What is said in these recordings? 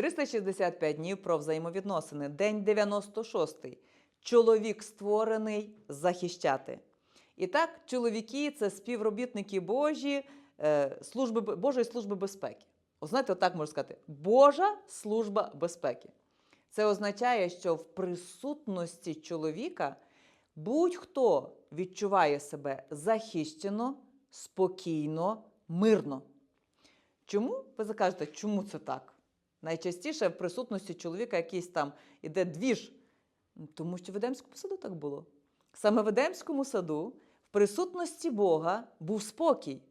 365 днів про взаємовідносини. День 96. Чоловік створений захищати. І так, чоловіки це співробітники Божі, е, служби, Божої служби безпеки. О, знаєте, отак можна сказати: Божа служба безпеки. Це означає, що в присутності чоловіка будь-хто відчуває себе захищено, спокійно, мирно. Чому ви закажете, чому це так? Найчастіше в присутності чоловіка якийсь там іде двіж. Тому що в Едемському саду так було. Саме в Едемському саду, в присутності Бога, був спокій.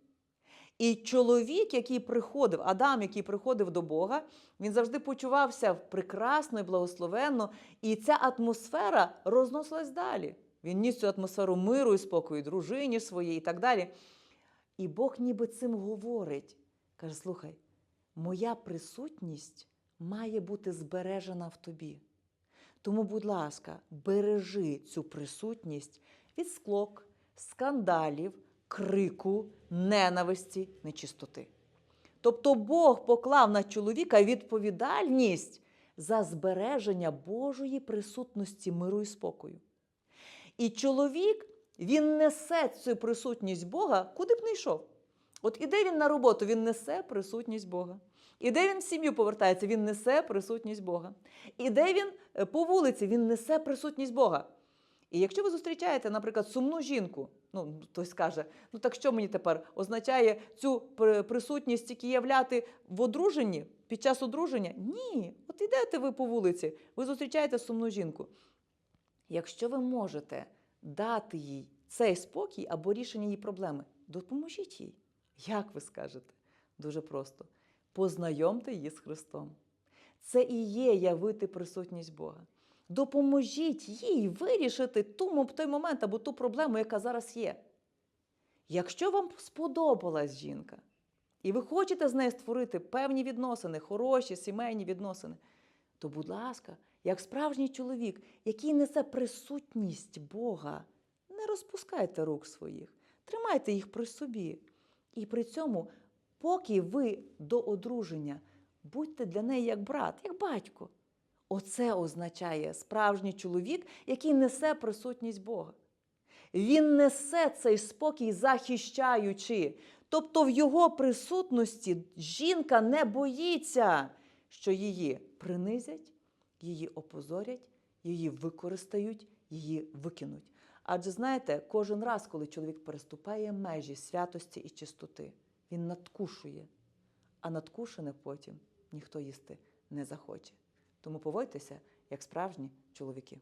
І чоловік, який приходив, Адам, який приходив до Бога, він завжди почувався прекрасно і благословенно, і ця атмосфера розносилась далі. Він ніс цю атмосферу миру і спокою, дружині своїй і так далі. І Бог ніби цим говорить. Каже: слухай, моя присутність має бути збережена в тобі. Тому, будь ласка, бережи цю присутність від склок, скандалів, крику, ненависті, нечистоти. Тобто Бог поклав на чоловіка відповідальність за збереження Божої присутності миру і спокою. І чоловік він несе цю присутність Бога, куди б не йшов. От іде він на роботу, він несе присутність Бога. Іде він в сім'ю повертається, він несе присутність Бога. Іде він е, по вулиці, він несе присутність Бога. І якщо ви зустрічаєте, наприклад, сумну жінку, ну хтось скаже, ну так що мені тепер означає цю присутність тільки являти в одруженні під час одруження? Ні, от ідете ви по вулиці, ви зустрічаєте сумну жінку. Якщо ви можете дати їй цей спокій або рішення її проблеми, допоможіть їй. Як ви скажете? Дуже просто. Познайомте її з Христом. Це і є явити присутність Бога. Допоможіть їй вирішити ту, той момент або ту проблему, яка зараз є. Якщо вам сподобалась жінка, і ви хочете з нею створити певні відносини, хороші, сімейні відносини, то, будь ласка, як справжній чоловік, який несе присутність Бога, не розпускайте рук своїх, тримайте їх при собі. І при цьому, поки ви до одруження, будьте для неї як брат, як батько. Оце означає справжній чоловік, який несе присутність Бога. Він несе цей спокій, захищаючи. Тобто в його присутності жінка не боїться, що її принизять, її опозорять, її використають, її викинуть. Адже знаєте, кожен раз, коли чоловік переступає межі святості і чистоти, він надкушує, а надкушене потім ніхто їсти не захоче. Тому поводьтеся як справжні чоловіки.